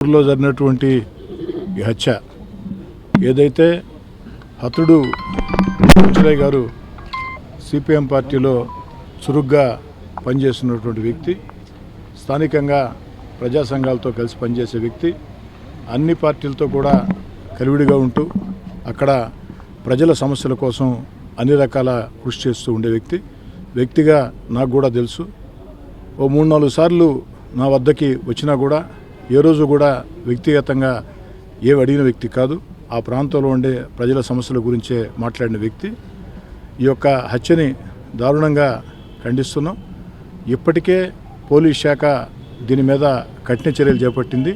ఊర్లో జరిగినటువంటి ఈ హత్య. ఏదైతే హతుడు ముచ్చలయ్య గారు సిపిఎం పార్టీలో చురుగ్గా పనిచేస్తున్నటువంటి వ్యక్తి స్థానికంగా ప్రజా సంఘాలతో కలిసి పనిచేసే వ్యక్తి అన్ని పార్టీలతో కూడా కలివిడిగా ఉంటూ అక్కడ ప్రజల సమస్యల కోసం అన్ని రకాల కృషి చేస్తూ ఉండే వ్యక్తి. వ్యక్తిగా నాకు కూడా తెలుసు. ఓ మూడు నాలుగు సార్లు నా వద్దకి వచ్చినా కూడా ఏ రోజు కూడా వ్యక్తిగతంగా ఏవి అడిగిన వ్యక్తి కాదు. ఆ ప్రాంతంలో ఉండే ప్రజల సమస్యల గురించే మాట్లాడిన వ్యక్తి. ఈ యొక్క హత్యని దారుణంగా ఖండిస్తున్నాం. ఇప్పటికే పోలీస్ శాఖ దీని మీద కఠిన చర్యలు చేపట్టింది.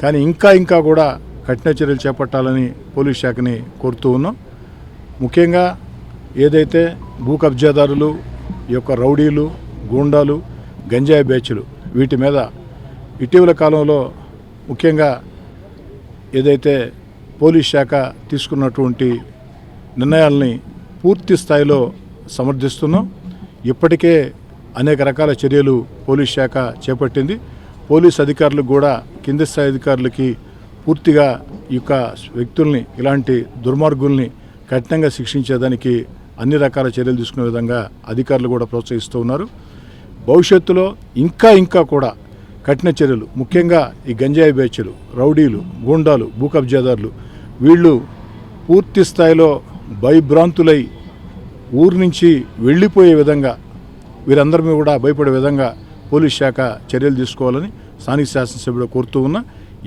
కానీ ఇంకా ఇంకా కూడా కఠిన చర్యలు చేపట్టాలని పోలీస్ శాఖని కోరుతూ ఉన్నాం. ముఖ్యంగా ఏదైతే భూ కబ్జాదారులు ఈ యొక్క రౌడీలు గూండాలు గంజాయి బ్యాచ్లు వీటి మీద ఇటీవల కాలంలో ముఖ్యంగా ఏదైతే పోలీస్ శాఖ తీసుకున్నటువంటి నిర్ణయాల్ని పూర్తి స్థాయిలో సమర్థిస్తున్నాం. ఇప్పటికే అనేక రకాల చర్యలు పోలీస్ శాఖ చేపట్టింది. పోలీస్ అధికారులు కూడా కింది స్థాయి అధికారులకి పూర్తిగా ఈ యొక్క వ్యక్తుల్ని ఇలాంటి దుర్మార్గుల్ని కఠినంగా శిక్షించేదానికి అన్ని రకాల చర్యలు తీసుకునే విధంగా అధికారులు కూడా ప్రోత్సహిస్తూ ఉన్నారు. భవిష్యత్తులో ఇంకా ఇంకా కూడా కఠిన చర్యలు ముఖ్యంగా ఈ గంజాయి బ్యాచ్లు రౌడీలు గూండాలు భూ కబ్జాదారులు వీళ్ళు పూర్తి స్థాయిలో భయభ్రాంతులై ఊరు నుంచి వెళ్ళిపోయే విధంగా వీరందరి కూడా భయపడే విధంగా పోలీస్ శాఖ చర్యలు తీసుకోవాలని స్థానిక శాసనసభ్యుడు కోరుతూ ఉన్నా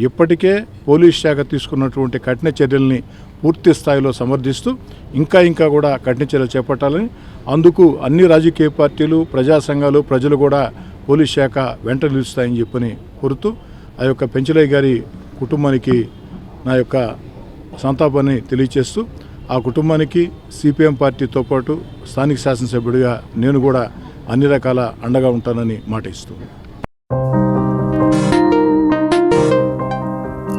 ఇప్పటికే పోలీస్ శాఖ తీసుకున్నటువంటి కఠిన చర్యల్ని పూర్తి స్థాయిలో సమర్థిస్తూ ఇంకా ఇంకా కూడా కఠిన చర్యలు చేపట్టాలని అందుకు అన్ని రాజకీయ పార్టీలు ప్రజా సంఘాలు ప్రజలు కూడా పోలీస్ శాఖ వెంట నిలుస్తాయని చెప్పని కోరుతూ ఆ యొక్క పెంచలయ్య గారి కుటుంబానికి నా యొక్క సంతాపాన్ని తెలియచేస్తూ ఆ కుటుంబానికి సిపిఎం పార్టీతో పాటు స్థానిక శాసనసభ్యుడిగా నేను కూడా అన్ని రకాల అండగా ఉంటానని మాట ఇస్తూ